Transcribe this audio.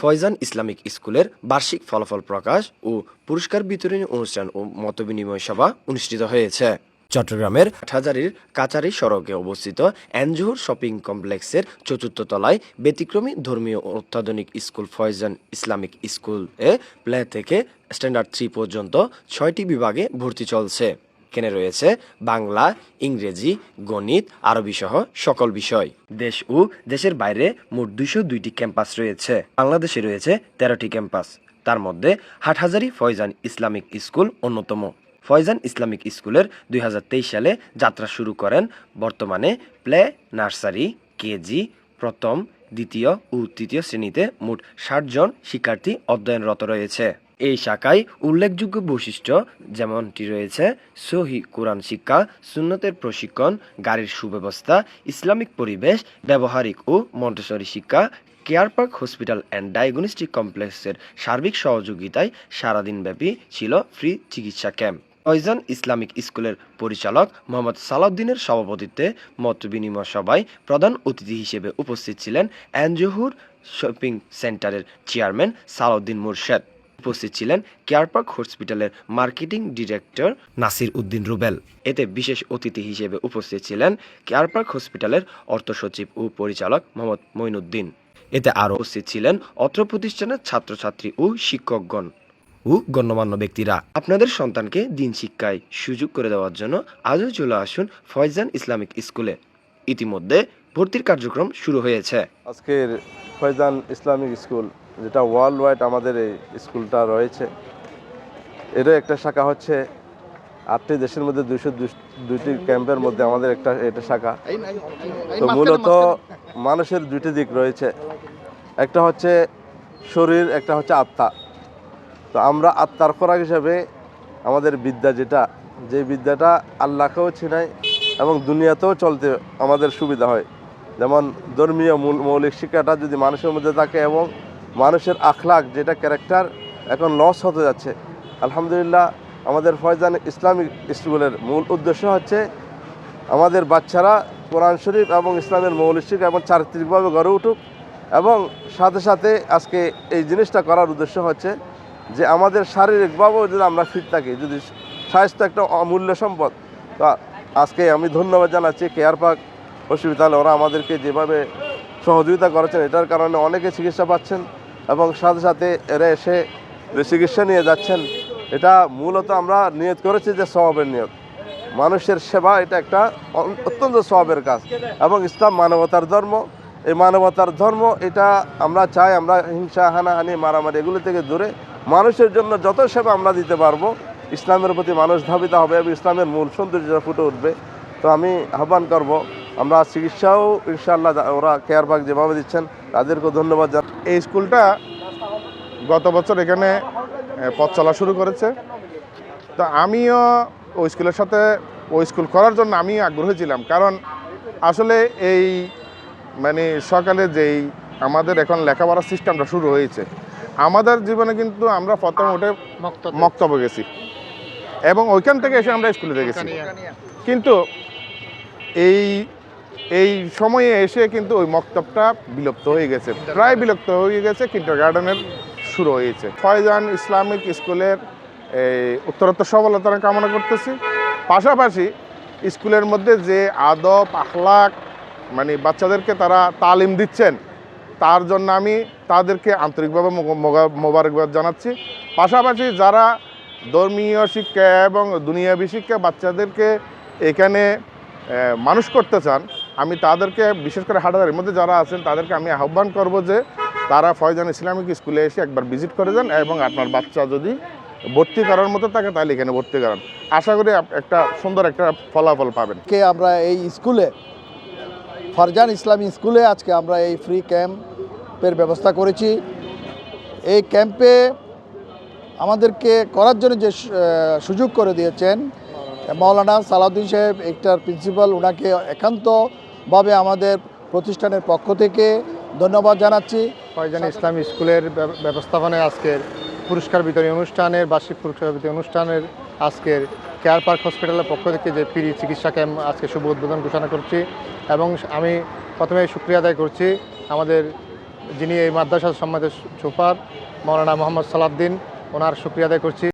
Faizan Islamic স্কুলের বার্ষিক ফলাফল প্রকাশ ও পুরস্কার বিতরণী অনুষ্ঠান ও মতবিনিময় সভা অনুষ্ঠিত হয়েছে। চট্টগ্রামের হাটহাজারির কাচারি সড়কে অবস্থিত এনজোহর শপিং কমপ্লেক্সের চতুর্থ তলায় ব্যতিক্রমী ধর্মীয় অত্যাধুনিক স্কুল ফয়জান ইসলামিক স্কুল এ প্লে থেকে স্ট্যান্ডার্ড থ্রি পর্যন্ত ছয়টি বিভাগে ভর্তি চলছে। এখানে রয়েছে বাংলা, ইংরেজি, গণিত আরবি সহ সকল বিষয়। দেশ ও দেশের বাইরে মোট দুইশো দুইটি ক্যাম্পাস রয়েছে। বাংলাদেশে রয়েছে তেরোটি ক্যাম্পাস। তার মধ্যে হাটহাজারি ফয়জান ইসলামিক স্কুল অন্যতম। ফয়জান ইসলামিক স্কুলের দুই হাজার তেইশ সালে যাত্রা শুরু করেন বর্তমানে প্লে নার্সারি, কেজি, প্রথম, দ্বিতীয় ও তৃতীয় শ্রেণীতে মোট ষাট জন শিক্ষার্থী অধ্যয়নরত রয়েছে। এই শাখায় উল্লেখযোগ্য বৈশিষ্ট্য যেমনটি রয়েছে সহি কোরআন শিক্ষা, সুন্নতের প্রশিক্ষণ, গাড়ির সুব্যবস্থা, ইসলামিক পরিবেশ, ব্যবহারিক ও মন্টেসরি শিক্ষা, care park, hospital and diagnostic কমপ্লেক্সের সার্বিক সহযোগিতায় সারাদিনব্যাপী ছিল ফ্রি চিকিৎসা ক্যাম্প। ফয়জান ইসলামিক স্কুলের পরিচালক মোহাম্মদ সালাউদ্দিনের সভাপতিত্বে মত বিনিময় সভায় প্রধান অতিথি হিসেবে উপস্থিত ছিলেন অ্যানজহুর শপিং সেন্টারের চেয়ারম্যান সালাউদ্দিন মুর্শেদ। উপস্থিত ছিলেন কেয়ার পার্ক হসপিটালের মার্কেটিং ডিরেক্টর নাসির উদ্দিন রুবেল। এতে বিশেষ অতিথি হিসেবে উপস্থিত ছিলেন কেয়ার পার্ক হসপিটালের অর্থ সচিব ও পরিচালক মোহাম্মদ মঈনুদ্দিন। এতে আরও উপস্থিত ছিলেন অত্র প্রতিষ্ঠানের ছাত্রছাত্রী ও শিক্ষকগণ। ও গণ্যমান্য ব্যক্তিরা। আপনাদের সন্তানকে দিন শিক্ষায় সুযোগ করে দেওয়ার জন্য আজও চলে আসুন ফয়জান ইসলামিক স্কুলে। ইতিমধ্যে ভর্তির কার্যক্রম শুরু হয়েছে। আজকের ফয়জান ইসলামিক স্কুল, যেটা ওয়ার্ল্ড ওয়াইড আমাদের এই স্কুলটা রয়েছে, এরও একটা শাখা হচ্ছে, আটটি দেশের মধ্যে দুইশো দুইটি ক্যাম্পের মধ্যে আমাদের একটা এটা শাখা। তো মূলত মানুষের দুইটি দিক রয়েছে, একটা হচ্ছে শরীর, একটা হচ্ছে আত্মা। তো আমরা আত্মার খোরাক হিসাবে আমাদের বিদ্যা যেটা, যে বিদ্যাটা আল্লাহকেও চিনাই এবং দুনিয়াতেও চলতে আমাদের সুবিধা হয়। যেমন ধর্মীয় মূল- মৌলিক শিক্ষাটা যদি মানুষের মধ্যে থাকে এবং মানুষের আখলাক যেটা ক্যারেক্টার এখন লস হতে যাচ্ছে। আলহামদুলিল্লাহ, আমাদের ফয়জান ইসলামিক স্কুলের মূল উদ্দেশ্য হচ্ছে আমাদের বাচ্চারা কোরআন শরীফ এবং ইসলামের মৌলিক শিক্ষা এবং চারিত্রিকভাবে গড়ে উঠুক এবং সাথে সাথে আজকে এই জিনিসটা করার উদ্দেশ্য হচ্ছে যে আমাদের শারীরিকভাবেও যদি আমরা ফিট থাকি, যদি স্বাস্থ্য একটা অমূল্য সম্পদ, তো আজকে আমি ধন্যবাদ জানাচ্ছি, কেয়ার পার্ক হসপিটাল ওরা আমাদেরকে যেভাবে সহযোগিতা করেছেন, এটার কারণে অনেকে চিকিৎসা পাচ্ছেন এবং সাথে সাথে এরা এসে চিকিৎসা নিয়ে যাচ্ছেন, এটা মূলত আমরা নিয়ত করেছি যে স্বভাবের নিয়ত। মানুষের সেবা এটা একটা অত্যন্ত স্বভাবের কাজ এবং ইসলাম মানবতার ধর্ম। এই মানবতার ধর্ম, এটা আমরা চাই আমরা হিংসা, হানাহানি, মারামারি এগুলো থেকে দূরে মানুষের জন্য যত সেবা আমরা দিতে পারব, ইসলামের প্রতি মানুষ ধাবিত হবে এবং ইসলামের মূল সৌন্দর্য ফুটে উঠবে। তো আমি আহ্বান করব আমরা চিকিৎসাও ইনশাআল্লাহ ওরা কেয়ার বাগ যেভাবে দিচ্ছেন তাদেরকেও ধন্যবাদ জানাই এই স্কুলটা গত বছর এখানে পথ চলা শুরু করেছে। তো আমিও ওই স্কুলের সাথে ওই স্কুল করার জন্য আমি আগ্রহী ছিলাম। কারণ আসলে এই মানে সকালে যেই আমাদের এখন লেখাপড়ার সিস্টেমটা শুরু হয়েছে আমাদের জীবনে কিন্তু আমরা প্রথম উঠে মক্তব্য গেছি। এবং ওইখান থেকে এসে আমরা স্কুলে গেছি। কিন্তু এই এই সময়ে এসে কিন্তু ওই মক্তবটা বিলুপ্ত হয়ে গেছে। প্রায় বিলুপ্ত হয়ে গেছে কিন্টার গার্ডেনের শুরু হয়েছে। ফয়জান ইসলামিক স্কুলের এই উত্তরোত্তর সফলতা কামনা করতেছি। পাশাপাশি স্কুলের মধ্যে যে আদব, আখলাক মানে বাচ্চাদেরকে তারা তালিম দিচ্ছেন, তার জন্য আমি তাদেরকে আন্তরিকভাবে মোবারকবাদ জানাচ্ছি। পাশাপাশি যারা ধর্মীয় শিক্ষা এবং দুনিয়াবী শিক্ষা বাচ্চাদেরকে এখানে মানুষ করতে চান আমি তাদেরকে, বিশেষ করে হাটাদারের মধ্যে যারা আছেন, তাদেরকে আমি আহ্বান করব যে তারা ফয়জান ইসলামিক স্কুলে এসে একবার ভিজিট করে যান এবং আপনার বাচ্চা যদি ভর্তি করার মতো থাকে, তাহলে এখানে ভর্তি করান। আশা করি একটা সুন্দর একটা ফলাফল পাবেন। কে আমরা এই স্কুলে, ফরজান ইসলামী স্কুলে আজকে আমরা এই ফ্রি ক্যাম্পের ব্যবস্থা করেছি। এই ক্যাম্পে আমাদেরকে করার জন্য যে সুযোগ করে দিয়েছেন, মৌলানা সালাউদ্দিন সাহেব, একটার প্রিন্সিপাল ওনাকে একান্তভাবে আমাদের প্রতিষ্ঠানের পক্ষ থেকে ধন্যবাদ জানাচ্ছি। ফয়জান ইসলাম স্কুলের ব্যবস্থাপনায় আজকের পুরস্কার বিতরণী অনুষ্ঠানের, বার্ষিক পুরস্কার বিতরণী অনুষ্ঠানের আজকের কেয়ার পার্ক হসপিটালের পক্ষ থেকে যে ফ্রি চিকিৎসা ক্যাম্প আজকে শুভ উদ্বোধন ঘোষণা করছি এবং আমি প্রথমে সুক্রিয়া আদায় করছি আমাদের যিনি এই মাদ্রাসা সম্মানিত সুপার মৌলানা মোহাম্মদ সালাদ্দিন ওনার শুক্রিয়া আদায় করছি।